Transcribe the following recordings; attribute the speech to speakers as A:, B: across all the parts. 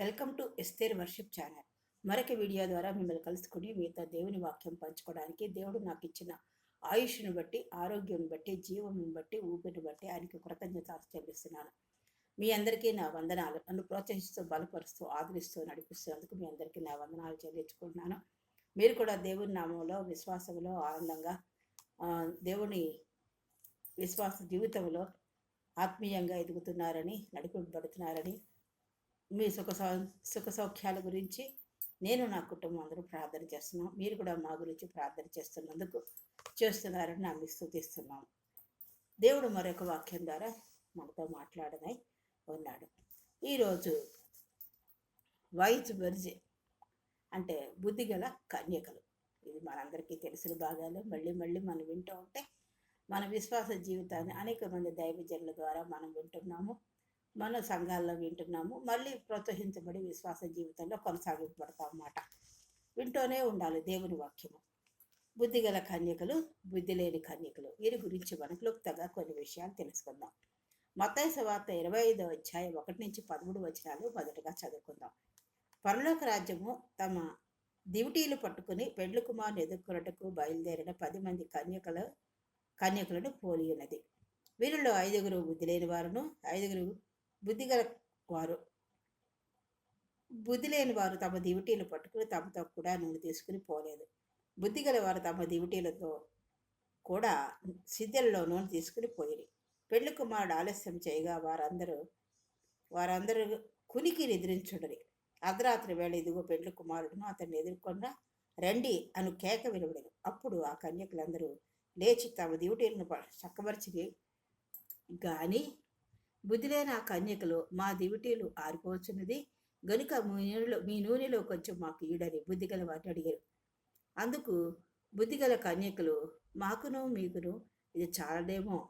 A: Welcome to Esther worship channel. మరొక video ద్వారా మిమ్మల్ని కలుసుకుని మీతో దేవుని వాక్యం పంచుకోవడానికి దేవుడు నాకు ఇచ్చిన ఆయుష్ను బట్టి ఆరోగ్యం బట్టి జీవం బట్టి ఊపిరిని బట్టి ఆయనకి కృతజ్ఞతలు చెల్లిస్తున్నాను. మీ అందరికీ నా వందనాలు. నన్ను ప్రోత్సహిస్తూ బలపరుస్తూ ఆదరిస్తూ నడిపిస్తున్నందుకు మీ అందరికీ నా వందనాలు చెల్లించుకుంటున్నాను. మీరు కూడా దేవుని నామంలో విశ్వాసంలో ఆనందంగా దేవుని విశ్వాస జీవితంలో ఆత్మీయంగా ఎదుగుతున్నారని నడిపింపబడుతున్నారని మీ సుఖ సౌ- సుఖ సౌఖ్యాల గురించి నేను నా కుటుంబం అందరూ ప్రార్థన చేస్తున్నాం. మీరు కూడా మా గురించి ప్రార్థన చేస్తున్నందుకు చేస్తున్నారని నా స్థుతిస్తున్నాం. దేవుడు మరొక వాక్యం ద్వారా మనతో మాట్లాడనై ఉన్నాడు. ఈరోజు వైజ్ వెర్జి అంటే బుద్ధిగల కన్యకలు. ఇది మనందరికీ తెలిసిన భాగాలు. మళ్ళీ మళ్ళీ మనం వింటూ ఉంటే మన విశ్వాస జీవితాన్ని అనేక మంది దైవజనుల ద్వారా మనం వింటున్నాము. మన సంఘాల్లో వింటున్నాము. మళ్ళీ ప్రోత్సహించబడి విశ్వాస జీవితంలో కొనసాగింపబడతాం అన్నమాట వింటూనే ఉండాలి దేవుని వాక్యము. బుద్ధిగల కన్యకలు బుద్ధి లేని కన్యకలు. వీరి గురించి మనం క్లుప్తంగా కొన్ని విషయాలు తెలుసుకుందాం. మత్తయి వార్త ఇరవై ఐదో అధ్యాయం ఒకటి నుంచి పదమూడు వచనాలు మొదటగా చదువుకుందాం. పరలోక రాజ్యము తమ దివిటీలు పట్టుకుని పెండ్లు కుమారుని ఎదుర్కొనటకు బయలుదేరిన పది మంది కన్యకలు కన్యకులను పోలి ఉన్నది వీరిలో ఐదుగురు బుద్ధి లేని వారును ఐదుగురు బుద్ధిగల వారు. బుద్ధి లేని వారు తమ దివిటీలు పట్టుకుని తమతో కూడా నూనె తీసుకుని పోలేదు. బుద్ధిగల వారు తమ దివిటీలతో కూడా సిద్ధల్లో నూనె తీసుకుని పోయిరి. పెళ్ళి కుమారుడు ఆలస్యం చేయగా వారందరూ వారందరూ కునికి నిద్రించుడరి. అర్ధరాత్రి వేళ ఇదిగో పెళ్ళి కుమారుడును అతన్ని ఎదుర్కొన్న రండి అను కేక విలువడను అప్పుడు ఆ కన్యకులందరూ లేచి తమ దివిటీలను ప- చక్కబరిచి కానీ బుద్ధిలేని ఆ కన్యకలు మా దివిటీలు ఆరిపోవచ్చున్నది. గనుక మీ నూనెలో మీ నూనెలో కొంచెం మాకు ఈడని బుద్ధిగల వాటిని అడిగారు. అందుకు బుద్ధిగల కన్యకలు మాకును మీకును ఇది చాలదేమో.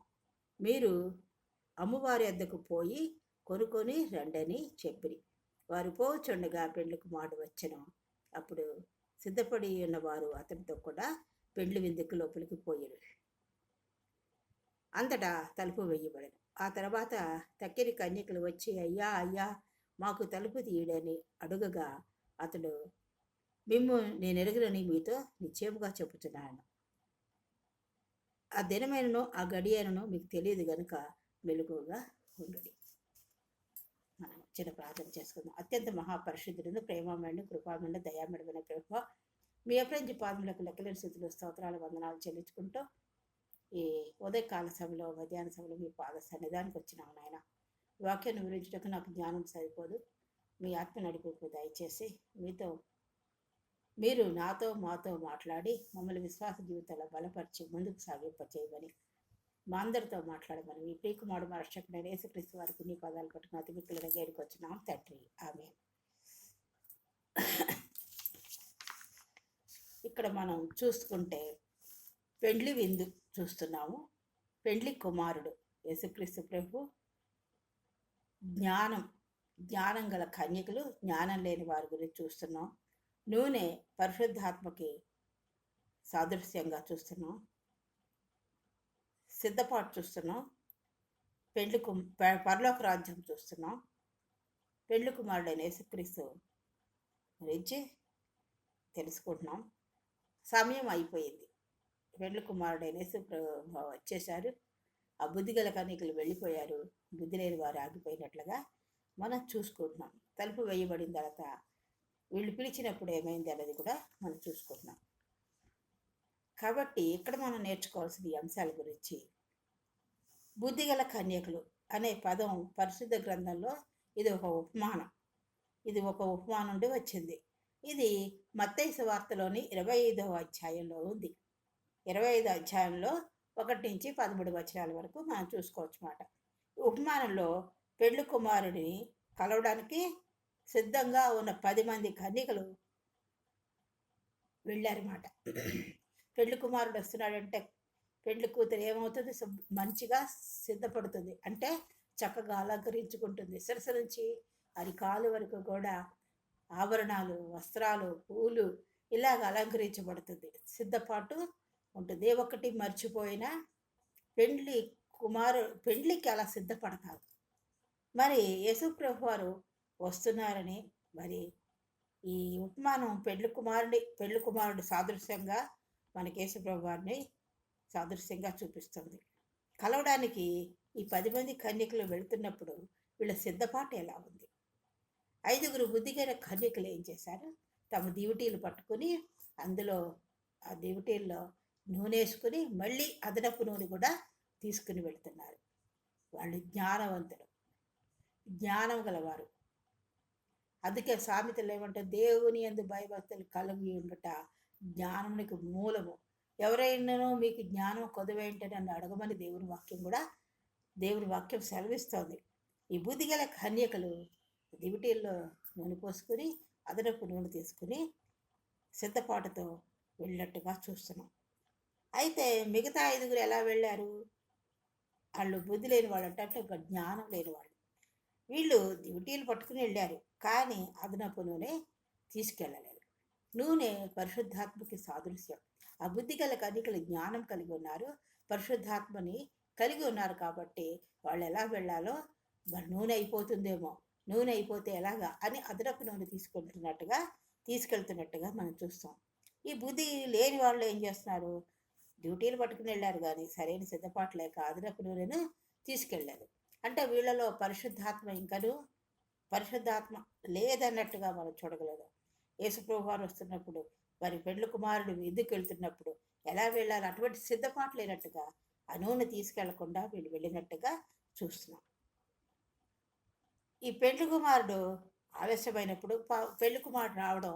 A: మీరు అమ్మవారి వద్దకు పోయి కొనుక్కొని రండని చెప్పిరి. వారు పోవచ్చుండగా పెళ్ళికి మాడు వచ్చను. అప్పుడు సిద్ధపడి ఉన్నవారు అతనితో కూడా పెళ్ళి విందుకు లోపలికి పోయారు. అంతటా తలుపు వేయబడను. ఆ తర్వాత తక్కిరి కన్యకలు వచ్చి అయ్యా అయ్యా మాకు తలుపు తీయడని అడుగగా అతడు మిమ్ము నేను ఎరగనని మీతో నిశ్చయముగా చెబుతున్నాను ఆ దినమైనను ఆ గడియనను మీకు తెలియదు గనుక మెలకుగా ఉండుడి. మనం చిన్న ప్రార్థన చేసుకుందాం. అత్యంత మహాపరిశుద్ధులను ప్రేమమైన కృపామైన దయామడమైన ప్రభావ మీ అప్రంజి పాదములకు లెక్కలేని స్థితిలో స్తోత్రాలు వందనాలు చెల్లించుకుంటూ ఈ ఉదయకాల సభలో మధ్యాహ్న సభలో మీ పాద సన్నిధానికి వచ్చినాం నాయన. వాక్యాన్ని వివరించడానికి నాకు జ్ఞానం సరిపోదు. మీ ఆత్మ నడిపింపు దయచేసి మీతో మీరు నాతో మాతో మాట్లాడి మమ్మల్ని విశ్వాస జీవితంలో బలపరిచి ముందుకు సాగింపచేయమని మా అందరితో మాట్లాడమని మీ ప్రియకుమారు మా రక్షకుడైన యేసుక్రీస్తు వారికి నీ పదాలు పట్టుకుని అతి మిక్కుల దగ్గరికి వచ్చినాం తండ్రి. ఆమె ఇక్కడ మనం చూసుకుంటే పెండ్లి విందు చూస్తున్నాము. పెండ్లి కుమారుడు యేసుక్రీస్తు ప్రభు. జ్ఞానం జ్ఞానం గల కన్యకులు జ్ఞానం లేని వారి గురించి చూస్తున్నాం. నూనె పరిశుద్ధాత్మకి సాదృశ్యంగా చూస్తున్నాం. సిద్ధపాటు చూస్తున్నాం. పెండ్లి కు ప- పరలోక రాజ్యం చూస్తున్నాం. పెండ్లి కుమారుడైన యేసుక్రీస్తు గురించి తెలుసుకుంటున్నాం. సమయం అయిపోయింది. పెండ్లి కుమారుడైన యేసు వచ్చేశారు. ఆ బుద్ధిగల కనికలు వెళ్ళిపోయారు. బుద్ధి లేని వారు ఆగిపోయినట్లుగా మనం చూసుకుంటున్నాం. తలుపు వేయబడిన తర్వాత వీళ్ళు పిలిచినప్పుడు ఏమైంది అనేది కూడా మనం చూసుకుంటున్నాం. కాబట్టి ఇక్కడ మనం నేర్చుకోవాల్సిన ఈ అంశాల గురించి బుద్ధిగల కన్యకులు అనే పదం పరిశుద్ధ గ్రంథంలో ఇది ఒక ఉపమానం. ఇది ఒక ఉపమానం నుండి వచ్చింది. ఇది మత్తైసు వార్తలోని ఇరవై ఐదవ అధ్యాయంలో ఉంది. ఇరవై ఐదు అధ్యాయంలో ఒకటి నుంచి పదమూడు వచనాల వరకు మనం చూసుకోవచ్చు అన్నమాట ఉపమానంలో పెళ్ళి కుమారుడిని కలవడానికి సిద్ధంగా ఉన్న పది మంది కన్యకలు వెళ్ళారన్నమాట. పెళ్ళి కుమారుడు వస్తున్నాడంటే పెళ్ళి కూతురు ఏమవుతుంది? మంచిగా సిద్ధపడుతుంది. అంటే చక్కగా అలంకరించుకుంటుంది. శిరస నుంచి అరికాలు వరకు కూడా ఆభరణాలు వస్త్రాలు పూలు ఇలాగ అలంకరించబడుతుంది. సిద్ధపాటు ఉంటుంది. ఏ ఒక్కటి మర్చిపోయినా పెండ్లి కుమారు పెండ్లికి అలా సిద్ధపడతారు. మరి యేసుప్రభు వారు వస్తున్నారని మరి ఈ ఉపమానం పెళ్ళి కుమారుడి పెళ్ళి కుమారుడు సాదృశ్యంగా మన యేసుప్రభు వారిని సాదృశ్యంగా చూపిస్తుంది. కలవడానికి ఈ పది మంది కన్యకులు వెళుతున్నప్పుడు వీళ్ళ సిద్ధపాటు ఎలా ఉంది? ఐదుగురు బుద్ధిగైన కన్యకులు ఏం చేశారు? తమ దివిటీలు పట్టుకుని అందులో ఆ దివిటీల్లో నూనె వేసుకుని మళ్ళీ అదనపు నూనె కూడా తీసుకుని వెళుతున్నారు. వాళ్ళు జ్ఞానవంతులు. జ్ఞానం గలవారు. అందుకే సామెతలు ఏమంటే దేవుని ఎందు భయభక్తులు కలిగి ఉండట జ్ఞానమునికి మూలము. ఎవరైనానో మీకు జ్ఞానం కొదవేంటి నన్ను అడగమని దేవుని వాక్యం కూడా దేవుని వాక్యం సెలవిస్తోంది. ఈ బుద్ధిగల కన్యకలు దివిటీల్లో నూనె పోసుకుని అదనపు నూనె తీసుకుని సిద్ధపాటుతో వెళ్ళినట్టుగా చూస్తున్నాం. అయితే మిగతా ఐదుగురు ఎలా వెళ్ళారు? వాళ్ళు బుద్ధి లేని వాళ్ళు అంటే ఒక జ్ఞానం లేని వాళ్ళు. వీళ్ళు డ్యూటీలు పట్టుకుని వెళ్ళారు. కానీ అదనపు నూనె తీసుకెళ్ళలేదు. నూనె పరిశుద్ధాత్మకి సాదృశ్యం. ఆ బుద్ధి గల కనికలు జ్ఞానం కలిగి ఉన్నారు. పరిశుద్ధాత్మని కలిగి ఉన్నారు కాబట్టి వాళ్ళు ఎలా వెళ్ళాలో మరి నూనె అయిపోతుందేమో. నూనె అయిపోతే ఎలాగా అని అదనపు నూనె తీసుకుంటున్నట్టుగా తీసుకెళ్తున్నట్టుగా మనం చూస్తాం. ఈ బుద్ధి లేని వాళ్ళు ఏం చేస్తున్నారు? డ్యూటీలు పట్టుకుని వెళ్ళారు కానీ సరైన సిద్ధపాటు లేక అదనపు నూనెను తీసుకెళ్ళారు అంటే వీళ్ళలో పరిశుద్ధాత్మ ఇంకను పరిశుద్ధాత్మ లేదన్నట్టుగా మనం చూడగలదు యేసుప్రభు వారు వస్తున్నప్పుడు వారి పెండ్లు కుమారుడు విద్యుకు వెళ్తున్నప్పుడు ఎలా వెళ్ళాలి అటువంటి సిద్ధపాటు లేనట్టుగా ఆ నూనె తీసుకెళ్ళకుండా వీళ్ళు వెళ్ళినట్టుగా చూస్తున్నాం. ఈ పెండ్లి కుమారుడు ఆలస్యమైనప్పుడు పెళ్ళి కుమారుడు రావడం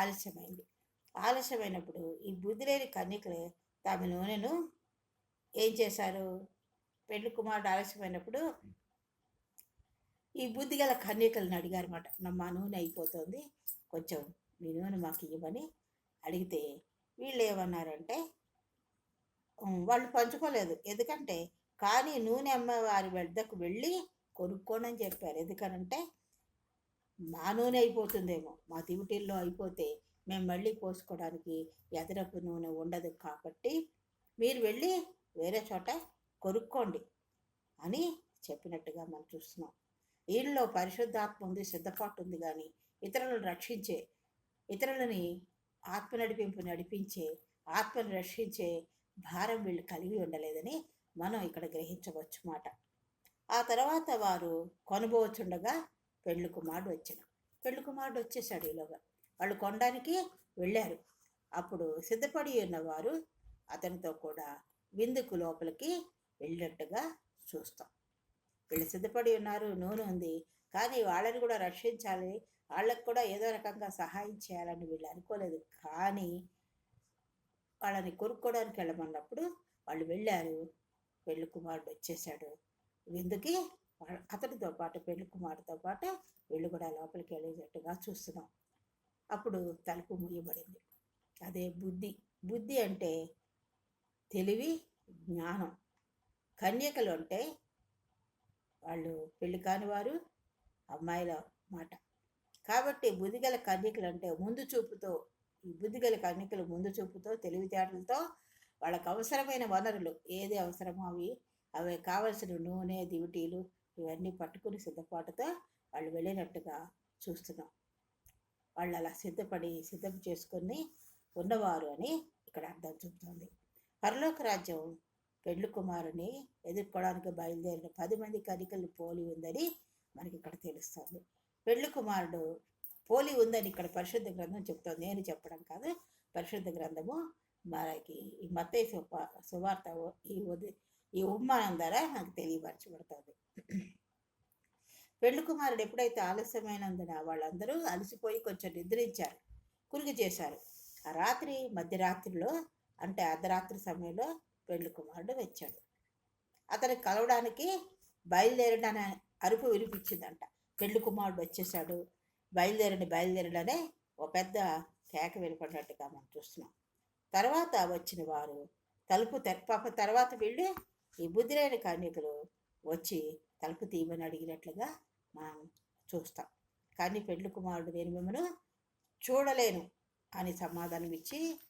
A: ఆలస్యమైంది. ఆలస్యమైనప్పుడు ఈ బుద్ధి లేని కన్యకలే తమ నూనెను ఏం చేశారు? పెళ్ళి కుమారుడు ఆలస్యమైనప్పుడు ఈ బుద్ధి గల కన్యకలను అడిగారన్నమాట. మా నూనె అయిపోతుంది. కొంచెం మీ నూనె మాకు ఇవ్వమని అడిగితే వీళ్ళు ఏమన్నారంటే వాళ్ళు పంచుకోలేదు. ఎందుకంటే కానీ నూనె అమ్మవారి వద్దకు వెళ్ళి కొనుక్కోనని చెప్పారు. ఎందుకనంటే మా నూనె అయిపోతుందేమో. మా తిమిటిల్లో అయిపోతే మేము మళ్ళీ పోసుకోవడానికి ఎదరపు నూనె ఉండదు కాబట్టి మీరు వెళ్ళి వేరే చోట కొనుక్కోండి అని చెప్పినట్టుగా మనం చూస్తున్నాం. వీళ్ళలో పరిశుద్ధాత్మ ఉంది సిద్ధపాటు ఉంది కానీ ఇతరులను రక్షించే ఇతరులని ఆత్మ నడిపింపు నడిపించే ఆత్మను రక్షించే భారం వీళ్ళు కలిగి ఉండలేదని మనం ఇక్కడ గ్రహించవచ్చు మాట. ఆ తర్వాత వారు కొనబోచుండగా పెళ్ళి కుమారుడు వచ్చిన పెళ్ళి కుమారుడు వచ్చేసాడు ఈలోగా. వాళ్ళు కొనడానికి వెళ్ళారు. అప్పుడు సిద్ధపడి ఉన్నవారు అతనితో కూడా విందుకు లోపలికి వెళ్ళినట్టుగా చూస్తాం. వీళ్ళు సిద్ధపడి ఉన్నారు నూనె ఉంది. కానీ వాళ్ళని కూడా రక్షించాలి. వాళ్ళకు కూడా ఏదో రకంగా సహాయం చేయాలని వీళ్ళు అనుకోలేదు. కానీ వాళ్ళని కొనుక్కోవడానికి వెళ్ళమన్నప్పుడు వాళ్ళు వెళ్ళారు. పెళ్ళి కుమారుడు వచ్చేసాడు విందుకి అతనితో పాటు పెళ్ళి కుమారుడితో పాటు వీళ్ళు కూడా లోపలికి వెళ్ళేటట్టుగా చూస్తున్నాం. అప్పుడు తలుపు ముగియబడింది అదే బుద్ధి. బుద్ధి అంటే తెలివి జ్ఞానం. కన్యకలు అంటే వాళ్ళు పెళ్ళి కాని వారు అమ్మాయిల మాట. కాబట్టి బుద్ధిగల కన్యకలు అంటే ముందు చూపుతో ఈ బుద్ధిగల కన్యకలు ముందు చూపుతో తెలివితేటలతో వాళ్ళకు అవసరమైన వనరులు ఏది అవసరమో అవి అవి కావలసిన నూనె దివిటీలు ఇవన్నీ పట్టుకుని సిద్ధపాటుతో వాళ్ళు వెళ్ళినట్టుగా చూస్తున్నాం. వాళ్ళు అలా సిద్ధపడి సిద్ధం చేసుకొని ఉన్నవారు అని ఇక్కడ అర్థం చెబుతుంది పరలోక రాజ్యం పెళ్ళి కుమారుని ఎదుర్కోవడానికి బయలుదేరిన పది మంది కనికలు పోలి ఉందని మనకి ఇక్కడ తెలుస్తుంది. పెళ్ళి కుమారుడు పోలి ఉందని ఇక్కడ పరిశుద్ధ గ్రంథం చెప్తోంది. నేను చెప్పడం కాదు పరిశుద్ధ గ్రంథము మనకి ఈ మత్తయి సువార్త ఈ ఉది ఈ ఉమ్మానం ద్వారా నాకు తెలియపరచబడుతుంది. పెళ్ళి కుమారుడు ఎప్పుడైతే ఆలస్యమైనందున వాళ్ళందరూ అలసిపోయి కొంచెం నిద్రించారు కురుగు చేశారు. ఆ రాత్రి మధ్యరాత్రిలో అంటే అర్ధరాత్రి సమయంలో పెళ్ళి కుమారుడు వచ్చాడు. అతను కలవడానికి బయలుదేరడని అరుపు వినిపించిందంట. పెళ్ళి కుమారుడు వచ్చేసాడు బయలుదేరండి బయలుదేరడనే ఒక పెద్ద కేక వెళ్ళిపడినట్టుగా మనం చూస్తున్నాం. తర్వాత వచ్చిన వారు తలుపు తెర పాప తర్వాత వీళ్ళు ఈ బుద్ధిరైన కన్యకులు వచ్చి తలుపు తీయమని అడిగినట్లుగా మనం చూస్తాం. కానీ పెండ్లి కుమారుడు నేను మిమ్మల్ని చూడలేను అని సమాధానం ఇచ్చి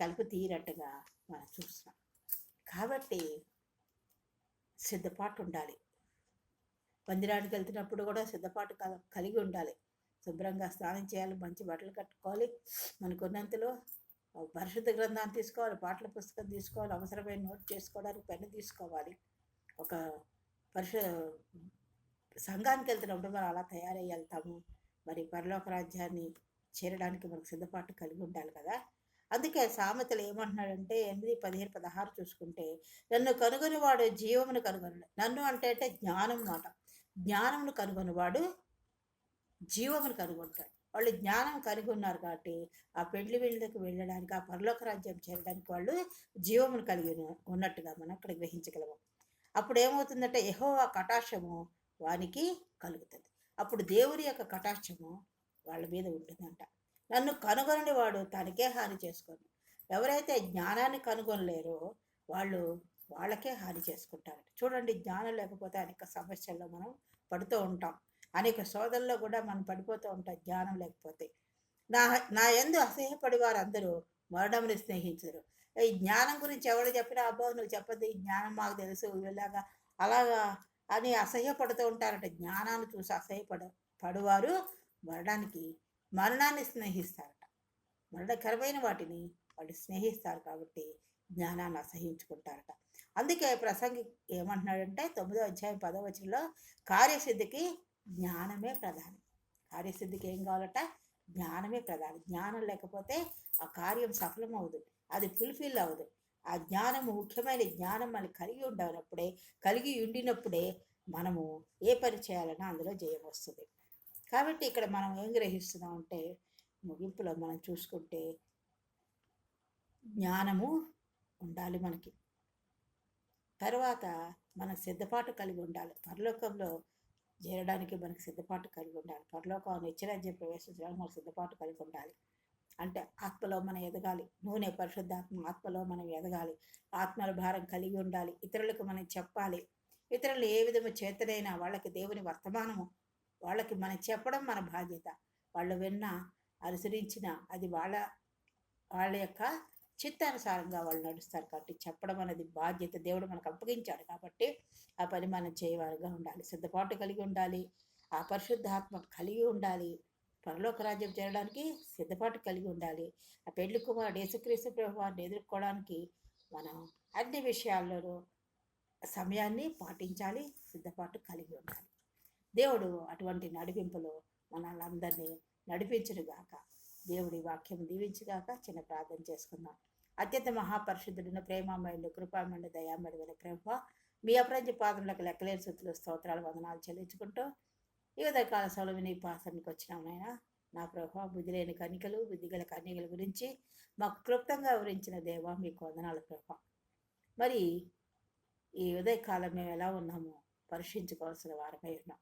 A: తలుపు తీయనట్టుగా మనం చూస్తున్నాం. కాబట్టి సిద్ధపాటు ఉండాలి. మందిరానికి వెళ్తున్నప్పుడు కూడా సిద్ధపాటు కల- కలిగి ఉండాలి. శుభ్రంగా స్నానం చేయాలి మంచి బట్టలు కట్టుకోవాలి. మనకున్నంతలో పరిశుద్ధ గ్రంథాన్ని తీసుకోవాలి పాటల పుస్తకం తీసుకోవాలి అవసరమైన నోట్ చేసుకోవడానికి పెన్ను తీసుకోవాలి. ఒక పరిశు సంఘానికి వెళ్తున్నప్పుడు మనం అలా తయారై వెళ్తాము మరి పరలోక రాజ్యాన్ని చేరడానికి మనకు సిద్ధపాటు కలిగి ఉండాలి కదా. అందుకే సామెతలు ఏమంటున్నాడంటే ఎనిమిది పదిహేను పదహారు చూసుకుంటే నన్ను కనుగొనివాడు జీవమును కనుగొనడు నన్ను అంటే అంటే జ్ఞానం మాట. జ్ఞానమును కనుగొనివాడు జీవమును కనుగొంటాడు. వాళ్ళు జ్ఞానం కనుగొన్నారు కాబట్టి ఆ పెళ్ళి వీళ్ళకి వెళ్ళడానికి ఆ పరలోక రాజ్యం చేరడానికి వాళ్ళు జీవమును కలిగి ఉన్నట్టుగా మనం అక్కడ గ్రహించగలము. అప్పుడు ఏమవుతుందంటే యహో ఆ కటాక్షము వానికి కలుగుతుంది. అప్పుడు దేవుని యొక్క కటాక్షము వాళ్ళ మీద ఉంటుందంట. నన్ను కనుగొనని వాడు తనకే హాని చేసుకోను ఎవరైతే జ్ఞానాన్ని కనుగొనలేరో వాళ్ళు వాళ్ళకే హాని చేసుకుంటారట చూడండి జ్ఞానం లేకపోతే అనేక సమస్యల్లో మనం పడుతూ ఉంటాం. అనేక సోదరుల్లో కూడా మనం పడిపోతూ ఉంటాం జ్ఞానం లేకపోతే. నా నా ఎందు అసహ్యపడి వారు అందరూ స్నేహించరు. ఈ జ్ఞానం గురించి ఎవరు చెప్పినా అబ్బో నువ్వు చెప్పదు ఈ జ్ఞానం మాకు తెలుసు ఇలాగా అలాగా అని అసహ్యపడుతూ ఉంటారట. జ్ఞానాన్ని చూసి అసహ్యపడ పడువారు మరణానికి మరణాన్ని స్నేహిస్తారట. మరణకరమైన వాటిని వాళ్ళు స్నేహిస్తారు కాబట్టి జ్ఞానాన్ని అసహించుకుంటారట. అందుకే ప్రసంగి ఏమంటున్నాడంటే తొమ్మిదో అధ్యాయం పదో వచనంలో కార్యసిద్ధికి జ్ఞానమే ప్రధానం. కార్యసిద్ధికి ఏం కావాలట? జ్ఞానమే ప్రధానం. జ్ఞానం లేకపోతే ఆ కార్యం సఫలమవుదు అది ఫుల్ఫిల్ అవ్వదు. ఆ జ్ఞానము ముఖ్యమైన జ్ఞానం మనకి కలిగి ఉండనప్పుడే కలిగి ఉండినప్పుడే మనము ఏ పని చేయాలన్నా అందులో జయం వస్తుంది. కాబట్టి ఇక్కడ మనం ఏం గ్రహిస్తున్నాం అంటే ముగింపులో మనం చూసుకుంటే జ్ఞానము ఉండాలి మనకి. తర్వాత మన సిద్ధపాటు కలిగి ఉండాలి. పరలోకంలో చేరడానికి మనకి సిద్ధపాటు కలిగి ఉండాలి. పరలోకం నిత్యరాజ్యం ప్రవేశించడానికి మనకు సిద్ధపాటు కలిగి ఉండాలి. అంటే ఆత్మలో మనం ఎదగాలి. నూనె పరిశుద్ధాత్మ ఆత్మలో మనం ఎదగాలి. ఆత్మల భారం కలిగి ఉండాలి. ఇతరులకు మనం చెప్పాలి. ఇతరులు ఏ విధము చేతనైనా వాళ్ళకి దేవుని వర్తమానము వాళ్ళకి మనం చెప్పడం మన బాధ్యత. వాళ్ళు విన్నా అనుసరించిన అది వాళ్ళ వాళ్ళ యొక్క చిత్తానుసారంగా వాళ్ళు నడుస్తారు కాబట్టి చెప్పడం అనేది బాధ్యత. దేవుడు మనకు అప్పగించాడు కాబట్టి ఆ పని మనం చేయవారుగా ఉండాలి. సిద్ధపాటు కలిగి ఉండాలి. ఆ పరిశుద్ధాత్మ కలిగి ఉండాలి. పరలోక రాజ్యం చేరడానికి సిద్ధపాటు కలిగి ఉండాలి. ఆ పెళ్ళి కుమారుడు యేసుక్రీస్తు ప్రభువాన్ని ఎదుర్కోవడానికి మనం అన్ని విషయాల్లోనూ సమయాన్ని పాటించాలి సిద్ధపాటు కలిగి ఉండాలి. దేవుడు అటువంటి నడిపింపులు మనల్ని నడిపించునుగాక. దేవుడి వాక్యం దీవించుగాక చిన్న ప్రార్థన చేసుకుందాం. అత్యంత మహాపరిశుద్ధుడిన ప్రేమామయుడు కృపామయుడు దయామయుడు ప్రభు మీ అప్రంజ పాదములకు లెక్కలేని సుతులు స్తోత్రాలు వందనాలు చెల్లించుకుంటూ ఈ ఉదయకాల సెలవు నీ పాసనికి వచ్చినామైనా నా ప్రభావ బుద్ధి లేని కనికలు బుద్ధిగల కన్యకల గురించి మాకు క్లుప్తంగా వివరించిన దేవ మీకు వందనాలు ప్రభా. మరి ఈ ఉదయకాలం మేము ఎలా ఉన్నామో పరీక్షించుకోవాల్సిన వారమై ఉన్నాం.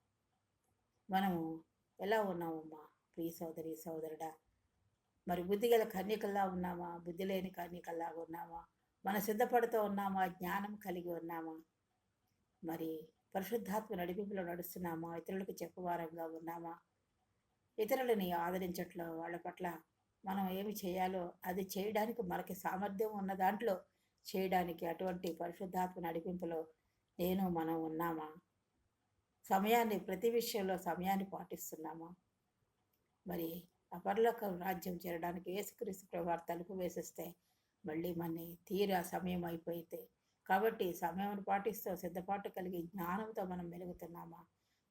A: మనము ఎలా ఉన్నామమ్మా ప్రియ సోదరి సోదరుడా? మరి బుద్ధి గల కన్యకల్లా ఉన్నామా? బుద్ధి లేని కన్యకల్లాగా ఉన్నామా? మన సిద్ధపడుతూ ఉన్నామా? జ్ఞానం కలిగి ఉన్నామా? మరి పరిశుద్ధాత్మ నడిపింపులో నడుస్తున్నామా? ఇతరులకు చెప్పువారంగా ఉన్నామా? ఇతరులని ఆదరించట్లో వాళ్ళ పట్ల మనం ఏమి చేయాలో అది చేయడానికి మనకి సామర్థ్యం ఉన్న దాంట్లో చేయడానికి అటువంటి పరిశుద్ధాత్మ నడిపింపులో నేను మనం ఉన్నామా? సమయాన్ని ప్రతి విషయంలో సమయాన్ని పాటిస్తున్నామా? మరి అపర్లోక రాజ్యం చేరడానికి ఏసుక్రీస్తు ప్రభావ తలుపు వేసిస్తే మళ్ళీ మన తీరా సమయం అయిపోయితే కాబట్టి సమయం పాటిస్తూ సిద్ధపాటు కలిగి జ్ఞానంతో మనం మెలుగుతున్నామా?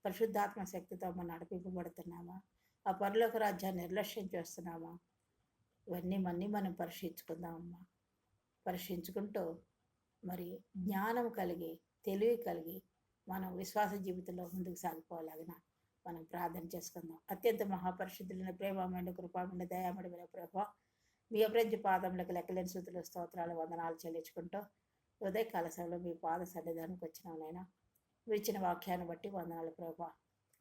A: పరిశుద్ధాత్మ శక్తితో మనం నడిపింపబడుతున్నామా? ఆ పరలోక రాజ్యాన్ని నిర్లక్ష్యం చేస్తున్నామా? ఇవన్నీ మన్నీ మనం పరీక్షించుకుందామమ్మా. పరీక్షించుకుంటూ మరి జ్ఞానం కలిగి తెలివి కలిగి మనం విశ్వాస జీవితంలో ముందుకు సాగిపోవాలగిన మనం ప్రార్థన చేసుకుందాం. అత్యంత మహాపరిశుద్ధులైన ప్రేమమైన కృపామైన దయామడమైన ప్రభ మీ అభివృద్ధి పాదములకు లెక్కలేని సూతులు స్తోత్రాలు వందనాలు చెల్లించుకుంటూ ఉదయ కాలశంలో మీ పాద సన్నిధానికి వచ్చినాం మీరు ఇచ్చిన వాక్యాన్ని బట్టి వందనాలు ప్రభా.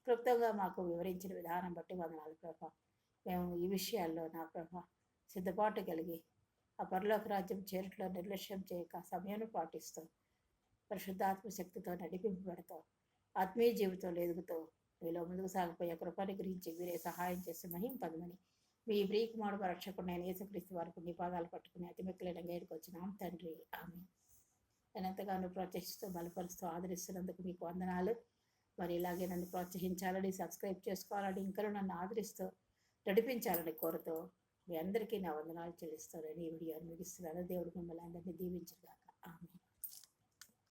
A: క్లుప్తంగా మాకు వివరించిన విధానం బట్టి వందనాలు ప్రభా. మేము ఈ విషయాల్లో నా ప్రభ సిద్ధపాటు కలిగి ఆ పరలోక రాజ్యం చేరట్లో నిర్లక్ష్యం చేయక సమయాన్ని పాటిస్తూ పరిశుద్ధాత్మ శక్తితో నడిపింపబడతావు ఆత్మీయ జీవితంలో ఎదుగుతూ మీలో ముందుకు సాగిపోయే కృపని గురించి మీరే సహాయం చేసి మహింపదమని మీ ప్రియకుమారుడు రక్షకుడు నేను యేసుక్రీస్తు వారికి నీ పాదాలు పట్టుకుని అతి మిక్కులైన గైడ్కి వచ్చినాం. తండ్రి ఆమె ఎంతగానో ప్రోత్సహిస్తూ బలపరుస్తూ ఆదరిస్తున్నందుకు మీకు వందనాలు. మరి ఇలాగే నన్ను ప్రోత్సహించాలని సబ్స్క్రైబ్ చేసుకోవాలని ఇంకా నన్ను ఆదరిస్తూ నడిపించాలని కోరుతూ మీ అందరికీ నా వందనాలు చెల్లిస్తానని ఈ వీడియోని ముగిస్తున్నాను దేవుడు మిమ్మల్ని అందరినీ దీవించగాక ఆమె